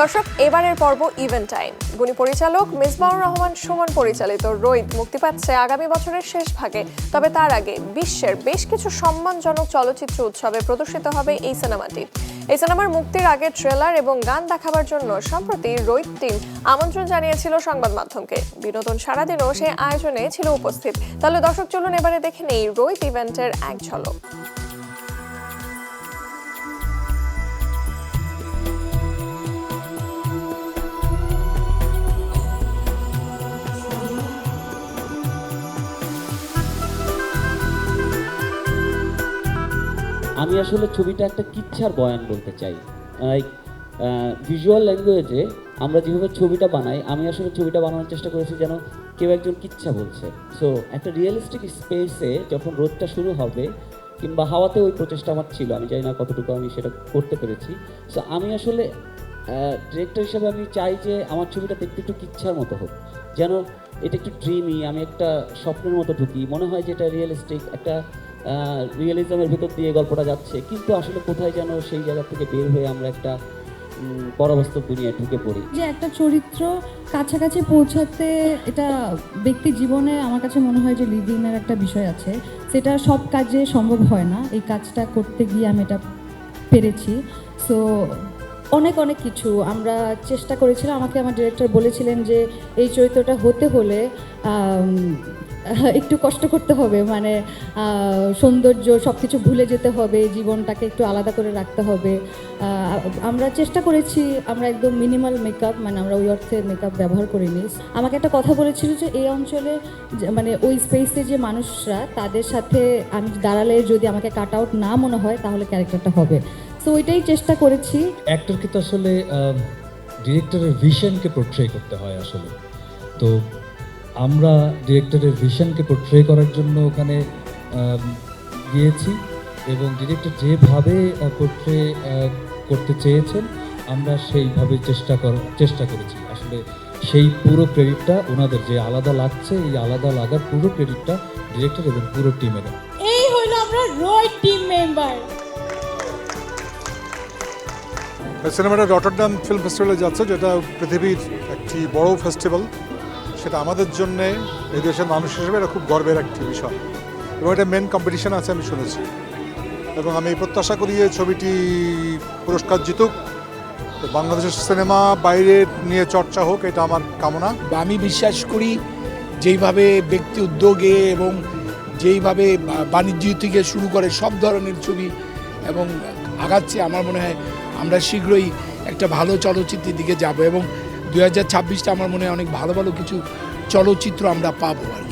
দর্শক, এবারের পর্ব ইভেন্ট টাইম গুণী পরিচালক মিসবাউর রহমান সুমন পরিচালিত রোহিত মুক্তি পাচ্ছে আগামী বছরের শেষ ভাগে। তবে তার আগে বিশ্বের বেশ কিছু সম্মানজনক চলচ্চিত্র উৎসবে প্রদর্শিত হবে এই সিনেমাটি। এই সিনেমার মুক্তির আগে ট্রেলার এবং গান দেখাবার জন্য সম্প্রতি রোহিত টিম আমন্ত্রণ জানিয়েছিল সংবাদ মাধ্যমকে। বিনোদন সারাদিনও সেই আয়োজনে ছিল উপস্থিত। তাহলে দর্শক, চলুন এবারে দেখে নেই রোহিত ইভেন্টের এক ঝলক। আমি আসলে ছবিটা একটা কিচ্ছার বয়ান বলতে চাই। লাইক ভিজুয়াল ল্যাঙ্গুয়েজে আমরা যেভাবে ছবিটা বানাই, আমি আসলে ছবিটা বানানোর চেষ্টা করেছি যেন কেউ একজন কিচ্ছা বলছে। সো একটা রিয়েলিস্টিক স্পেসে যখন রোদটা শুরু হবে, কিংবা হাওয়াতে ওই প্রচেষ্টা আমার ছিল, আমি জানি না কতটুকু আমি সেটা করতে পেরেছি। সো আমি আসলে ডিরেক্টর হিসেবে আমি চাই যে আমার ছবিটা দেখতে একটু কিচ্ছার মতো হোক। যেন এটা একটু ড্রিমি আমি একটা স্বপ্নের মতো ঢুকি। মনে হয় যে এটা রিয়েলিস্টিক একটা রিয়েলিজমের ভিতর দিয়ে গল্পটা যাচ্ছে। কিন্তু আসলে কোথায় যেন সেই জায়গা থেকে বের হয়ে আমরা একটা পরবস্তু দুনিয়ায় ঢুকে পড়ি। যে একটা চরিত্র কাছাকাছি পৌঁছাতে এটা ব্যক্তি জীবনে আমার কাছে মনে হয় যে লিভিংয়ের একটা বিষয় আছে। সেটা সব কাজে সম্ভব হয় না। এই কাজটা করতে গিয়ে আমি এটা পেরেছি। সো অনেক অনেক কিছু। আমরা চেষ্টা করেছিলাম, আমাকে আমার ডিরেক্টর বলেছিলেন যে, এই চরিত্রটা হতে হলে একটু কষ্ট করতে হবে। মানে সৌন্দর্য সব কিছু ভুলে যেতে হবে, জীবনটাকে একটু আলাদা করে রাখতে হবে। আমরা চেষ্টা করেছি, আমরা একদম মিনিমাল মেকআপ মানে আমরা ওই অর্থে মেকআপ ব্যবহার করিনি। আমাকে একটা কথা বলেছিল যে, এই অঞ্চলে মানে ওই স্পেসে যে মানুষরা, তাদের সাথে আমি দাঁড়ালে যদি আমাকে কাট আউট না মনে হয়, তাহলে ক্যারেক্টারটা হবে। তো ওইটাই চেষ্টা করেছি। অ্যাক্টরকে তো আসলে ডিরেক্টরের ভিশনকে পোর্ট্রে করতে হয় আসলে। তো আমরা ডিরেক্টরের ভিশনকে পোর্ট্রে করার জন্য ওখানে গিয়েছি এবং ডিরেক্টর যেভাবে পোর্ট্রে করতে চেয়েছেন আমরা সেইভাবে চেষ্টা কর চেষ্টা করেছি। আসলে সেই পুরো ক্রেডিটটা ওনাদের যে আলাদা লাগছে এই আলাদা লাগার পুরো ক্রেডিটটা ডিরেক্টর এবং পুরো টিমের এই হইল আমরা রয় টিম মেম্বার সিনেমাটা রটারডাম ফিল্ম ফেস্টিভ্যালে যাচ্ছে, যেটা পৃথিবীর একটি বড় ফেস্টিভ্যাল। সেটা আমাদের জন্য, এই দেশের মানুষ হিসেবে এটা খুব গর্বের একটি বিষয়। এবং এটা মেন কম্পিটিশন আছে আমি শুনেছি। এবং আমি প্রত্যাশা করি যে ছবিটি পুরস্কার জিতুক। বাংলাদেশের সিনেমা বাইরে নিয়ে চর্চা হোক, এটা আমার কামনা। আমি বিশ্বাস করি, যেইভাবে ব্যক্তি উদ্যোগে এবং যেইভাবে বাণিজ্য থেকে শুরু করে সব ধরনের ছবি এবং আগাচ্ছে, আমার মনে হয় আমরা শীঘ্রই একটা ভালো চলচ্চিত্রের দিকে যাব এবং দু হাজার ছাব্বিশটা আমার মনে হয় অনেক ভালো ভালো কিছু চলচ্চিত্র আমরা পাবো আর